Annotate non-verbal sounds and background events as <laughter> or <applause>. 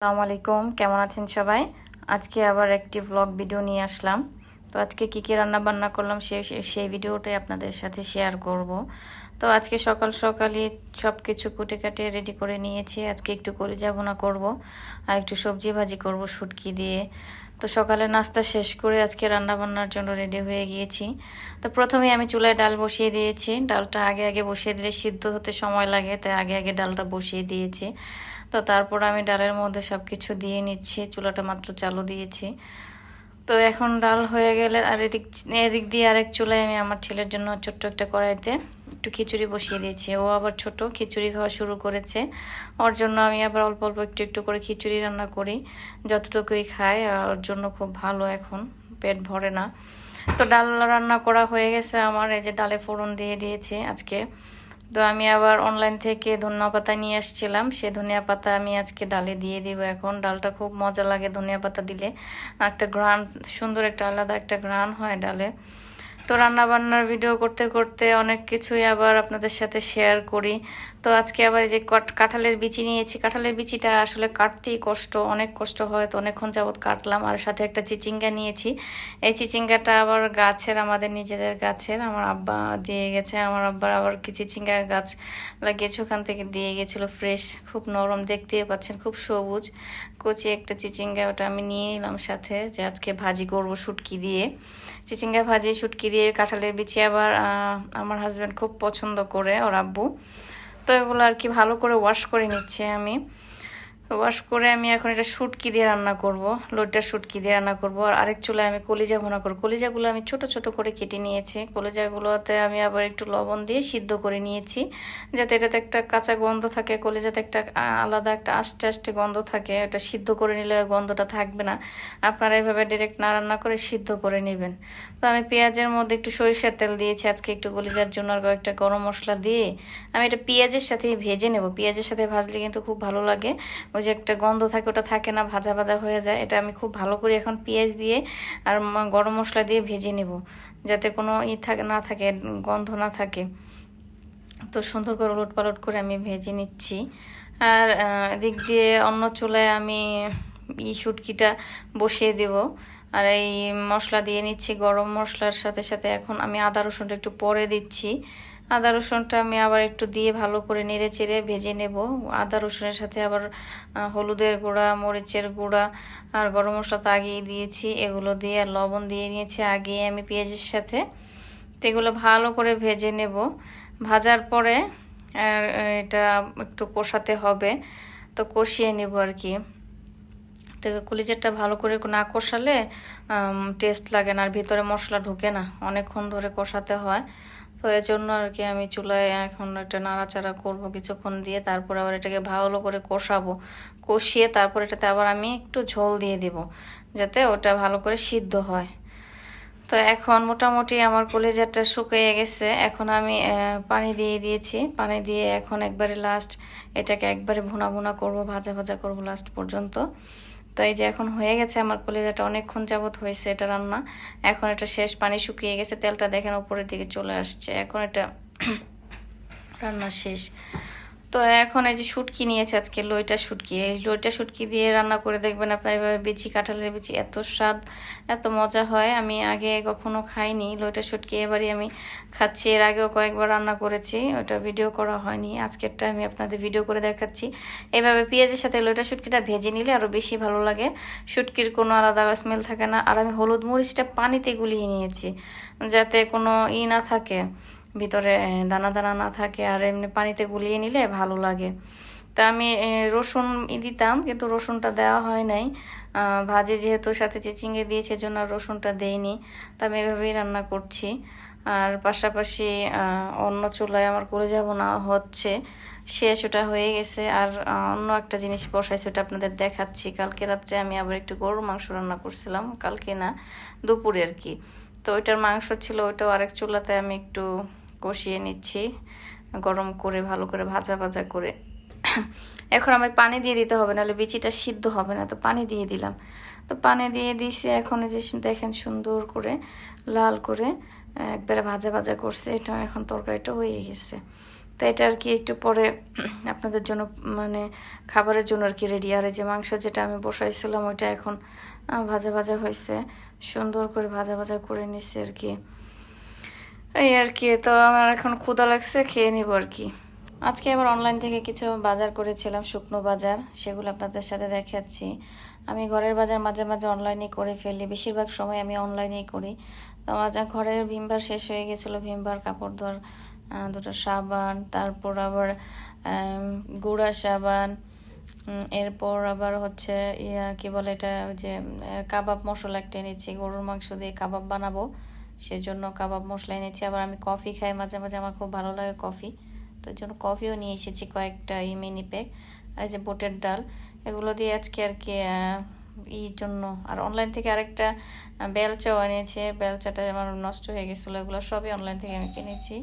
আসসালামু আলাইকুম, কেমন আছেন সবাই? আজকে আবার একটি ব্লগ ভিডিও নিয়ে আসলাম। তো আজকে কী কী রান্না বান্না করলাম সেই সেই ভিডিওটাই আপনাদের সাথে শেয়ার করব। তো আজকে সকাল সকালই সব কিছু কুটে কাটে রেডি করে নিয়েছি। আজকে একটু কলিজা ভুনা করব, আর একটু সবজি ভাজি করব শুটকি দিয়ে। তো সকালে নাস্তা শেষ করে আজকে রান্না বান্নার জন্য রেডি হয়ে গিয়েছি। তো প্রথমে আমি চুলায় ডাল বসিয়ে দিয়েছি। ডালটা আগে আগে বসিয়ে দিলে সিদ্ধ হতে সময় লাগে, তাই আগে আগে ডালটা বসিয়ে দিয়েছি। তো তারপর আমি ডালের মধ্যে সব কিছু দিয়ে নিচ্ছি, চুলাটা মাত্র চালু দিয়েছি। তো এখন ডাল হয়ে গেলে আর এদিক এদিক দিয়ে আরেক চুলায় আমি আমার ছেলের জন্য ছোট্ট একটা কড়াইতে একটু খিচুড়ি বসিয়ে দিয়েছি। ও আবার ছোট, খিচুড়ি খাওয়া শুরু করেছে। ওর জন্য আমি আবার অল্প অল্প একটু একটু করে খিচুড়ি রান্না করি। যতটুকুই খাই ওর জন্য খুব ভালো এখন, পেট ভরে না। তো ডাল রান্না করা হয়ে গেছে আমার, এই যে ডালে ফোড়ন দিয়ে দিয়েছে আজকে। তো আমি আবার অনলাইন থেকে ধনিয়া পাতা নিয়ে এসেছিলাম সে ধনিয়া পাতা আমি আজকে ডালে দিয়ে দিব এখন। ডালটা খুব মজা লাগে ধনিয়া পাতা দিলে। একটা গ্রান সুন্দর একটা আলাদা একটা গ্রান হয় ডালে। তো রান্নাবান্নার ভিডিও করতে করতে অনেক কিছুই আবার আপনাদের সাথে শেয়ার করি। তো আজকে আবার এই যে কাঁঠালের বিচি নিয়েছি। কাঁঠালের বিচিটা আসলে কাটতেই কষ্ট, অনেক কষ্ট হয়। তো অনেকক্ষণ যাবৎ কাটলাম। আর সাথে একটা চিচিঙ্গা নিয়েছি। এই চিচিঙ্গাটা আবার গাছের, আমাদের নিজেদের গাছের। আমার আব্বা দিয়ে গেছে। আমার আব্বার আবার কি চিচিঙ্গা গাছ লাগিয়েছে। ওখান থেকে দিয়ে গেছিল ফ্রেশ। খুব নরম দেখতে পাচ্ছেন। খুব সবুজ। কচি একটা চিচিঙ্গা ওটা আমি নিয়ে নিলাম সাথে। যে আজকে ভাজি করব শুটকি দিয়ে। চিচিঙ্গা ভাজি, শুটকি দিয়ে কাঁঠালের বিচি আবার আমার হাজব্যান্ড খুব পছন্দ করে, ওর আব্বু। তো এগুলো আর কি ভালো করে ওয়াশ করে নিচ্ছি আমি। ওয়াশ করে আমি এখন এটা শুটকি দিয়ে রান্না করব। লোটটা শুটকি দিয়ে রান্না করব। আর আরেক চুলায় আমি কলিজা ভোনা করব। কলিজাগুলো আমি ছোট ছোট করে কেটে নিয়েছি। কলিজাগুলোতে আমি আবার একটু লবণ দিয়ে সিদ্ধ করে নিয়েছি। যাতে এটাতে একটা কাঁচা গন্ধ থাকে, কলিজাতে একটা আলাদা একটা আস্তে আস্তে গন্ধ থাকে। এটা সিদ্ধ করে নিলে গন্ধটা থাকবে না। আপনারা এভাবে ডিরেক্ট না রান্না করে সিদ্ধ করে নেবেন। তো আমি পেঁয়াজের মধ্যে একটু সরিষার তেল দিয়েছি। আজকে একটু কলিজার জন্য আর কয়েকটা গরম মশলা দিয়ে আমি এটা পেঁয়াজের সাথে ভেজে নেব। পেঁয়াজের সাথে ভাজলে কিন্তু খুব ভালো লাগে। ওই যে একটা গন্ধ থাকে, ওটা থাকে না, ভাজা ভাজা হয়ে যায়। এটা আমি খুব ভালো করে এখন পেঁয়াজ দিয়ে আর গরম মশলা দিয়ে ভেজে নেব। যাতে কোনো ই থাকে, না থাকে, গন্ধ না থাকে। তো সুন্দর করে উলট পালট করে আমি ভেজে নিচ্ছি। আর এদিক দিয়ে অন্য চুলায় আমি ই শুটকিটা বসিয়ে দেব। আর এই মশলা দিয়ে নিচ্ছি গরম মশলার সাথে সাথে এখন আমি আদা রসুনটা একটু পরে দিচ্ছি। আদা রসুনটা আমি আবার একটু দিয়ে ভালো করে নেড়ে চেড়ে ভেজে নেব। আদা রসুনের সাথে আবার হলুদের গুঁড়া, মরিচের গুঁড়া আর গরম মশলা তো আগেই দিয়েছি। এগুলো দিয়ে আর লবণ দিয়ে নিয়েছি আগে আমি পেঁয়াজের সাথে। তো এগুলো ভালো করে ভেজে নেব। ভাজার পরে আর এটা একটু কষাতে হবে। তো কষিয়ে নেব আর কি। তো কলিজারটা ভালো করে না কষালে টেস্ট লাগে না আর ভিতরে মশলা ঢুকে না। অনেকক্ষণ ধরে কষাতে হয়। তো এর জন্য আর কি আমি চুলায় এখন একটা নাড়াচাড়া করব কিছুক্ষণ দিয়ে, তারপর আবার এটাকে ভালো করে কষাবো। কষিয়ে তারপর এটাতে আবার আমি একটু ঝোল দিয়ে দিব, যাতে ওটা ভালো করে সিদ্ধ হয়। তো এখন মোটামুটি আমার কলেজারটা শুকিয়ে গেছে। এখন আমি পানি দিয়ে দিয়েছি। পানি দিয়ে এখন একবারে লাস্ট এটাকে একবারে ভুনা ভুনা করব, ভাজা ভাজা করব লাস্ট পর্যন্ত। তো এই যে এখন হয়ে গেছে আমার কলিজাটা, অনেকক্ষণ যাবত হয়েছে এটা রান্না। এখন এটা শেষ, পানি শুকিয়ে গেছে, তেলটা দেখেন উপরের দিকে চলে আসছে। এখন এটা <clears throat> রান্না শেষ। তো এখন এই যে শুটকি নিয়েছে আজকে, লইটা শুটকি। এই লইটা শুটকি দিয়ে রান্না করে দেখবেন আপনার এভাবে বিচি, কাঁঠালের বিচি এত স্বাদ, এত মজা হয়। আমি আগে কখনো খাইনি, লইটা শুটকি এবারই আমি খাচ্ছি। এর আগেও কয়েকবার রান্না করেছি, ওটা ভিডিও করা হয়নি। আজকেরটা আমি আপনাদের ভিডিও করে দেখাচ্ছি। এভাবে পেঁয়াজের সাথে লইটা শুটকিটা ভেজে নিলে আরও বেশি ভালো লাগে। শুটকির কোনো আলাদা স্মেল থাকে না। আর আমি হলুদ মরিচটা পানিতে গুলিয়ে নিয়েছি, যাতে কোনো ই না থাকে। ভিতরে দানা দানা না থাকে আর এমনি পানিতে গুলিয়ে নিলে ভালো লাগে। তা আমি রসুন দিতাম, কিন্তু রসুনটা দেওয়া হয় নাই। ভাজে যেহেতু সাথে চিচিঙ্গে দিয়েছে জন্য রসুনটা দেইনি। তা আমি এভাবেই রান্না করছি। আর পাশাপাশি অন্য চুলায় আমার করে যাব না, হচ্ছে শেষ, ওটা হয়ে গেছে। আর অন্য একটা জিনিস বসাইছে, ওটা আপনাদের দেখাচ্ছি। কালকে রাত্রে আমি আবার একটু গরুর মাংস রান্না করছিলাম, কালকে না, দুপুরে আর কি। তো ওইটার মাংস ছিল, ওইটাও আরেক চুলাতে আমি একটু কষিয়ে নিচ্ছি, গরম করে, ভালো করে ভাজা ভাজা করে। এখন আমি পানি দিয়ে দিতে হবে, নাহলে বিচিটা সিদ্ধ হবে না, তো পানি দিয়ে দিলাম। তো পানি দিয়ে দিয়েছি এখন যে দেখেন সুন্দর করে, লাল করে একবারে ভাজা ভাজা করছে, এটা এখন তরকারিটা হয়ে গেছে। তো এটা আর কি একটু পরে আপনাদের জন্য মানে খাবারের জন্য আর কি রেডি আর যে মাংস যেটা আমি বসাইছিলাম, ওইটা এখন ভাজা ভাজা হয়েছে। সুন্দর করে ভাজা ভাজা করে নিচ্ছে আর কি। এই আর কি, তো আমার এখন ক্ষুদা লাগছে, খেয়ে নিব আর কি। আজকে আবার অনলাইন থেকে কিছু বাজার করেছিলাম, শুকনো বাজার, সেগুলো আপনাদের সাথে দেখাচ্ছি। আমি ঘরের বাজার মাঝে মাঝে অনলাইনে করে ফেলি, বেশিরভাগ সময় আমি অনলাইনেই করি। তো আমার ঘরের ভিমবার শেষ হয়ে গেছিল, ভিমবার কাপড় ধর দুটো সাবান, তারপর আবার গুঁড়া সাবান এরপর আবার হচ্ছে, ইয়া, কি বলে এটা, ওই যে কাবাব মশলা একটা এনেছি, গরুর মাংস দিয়ে কাবাব বানাবো। সেজন্য কাবাব মশলা এনেছি, আবার আমি কফি খাই, মাঝে মাঝে আমার খুব ভালো লাগে কফি। তো জন্য কফিও নিয়ে এসেছি কয়েকটা এই মিনি প্যাক আর যে বোটের ডাল, এগুলো দিয়ে আজকে আর কি ই জন্য। আর অনলাইন থেকে আরেকটা বেলচাও এনেছে, বেলচাটা আমার নষ্ট হয়ে গেছিল, এগুলো সবই অনলাইন থেকে আমি কিনেছি।